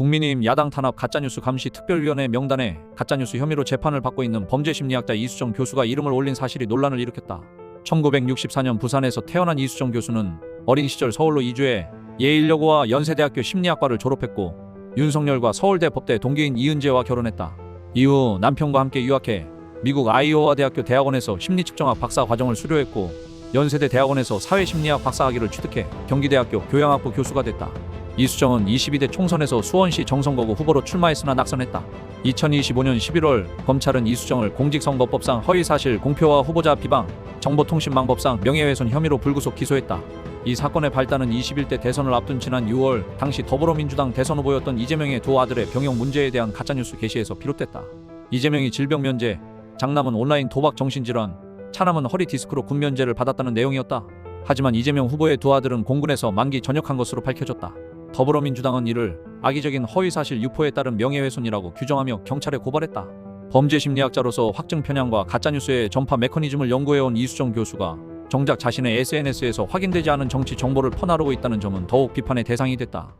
국민의힘 야당 탄압 가짜뉴스 감시 특별위원회 명단에 가짜뉴스 혐의로 재판을 받고 있는 범죄심리학자 이수정 교수가 이름을 올린 사실이 논란을 일으켰다. 1964년 부산에서 태어난 이수정 교수는 어린 시절 서울로 이주해 예일여고와 연세대학교 심리학과를 졸업했고 윤석열과 서울대 법대 동기인 이은재와 결혼했다. 이후 남편과 함께 유학해 미국 아이오와 대학교 대학원에서 심리측정학 박사 과정을 수료했고 연세대 대학원에서 사회심리학 박사학위를 취득해 경기대학교 교양학부 교수가 됐다. 이수정은 22대 총선에서 수원시 정선거구 후보로 출마했으나 낙선했다. 2025년 11월 검찰은 이수정을 공직선거법상 허위사실 공표와 후보자 비방, 정보통신망법상 명예훼손 혐의로 불구속 기소했다. 이 사건의 발단은 21대 대선을 앞둔 지난 6월 당시 더불어민주당 대선 후보였던 이재명의 두 아들의 병역 문제에 대한 가짜뉴스 게시에서 비롯됐다. 이재명이 질병 면제, 장남은 온라인 도박 정신질환, 차남은 허리 디스크로 군 면제를 받았다는 내용이었다. 하지만 이재명 후보의 두 아들은 공군에서 만기 전역한 것으로 밝혀졌다. 더불어민주당은 이를 악의적인 허위사실 유포에 따른 명예훼손이라고 규정하며 경찰에 고발했다. 범죄 심리학자로서 확증 편향과 가짜뉴스의 전파 메커니즘을 연구해온 이수정 교수가 정작 자신의 SNS에서 확인되지 않은 정치 정보를 퍼나르고 있다는 점은 더욱 비판의 대상이 됐다.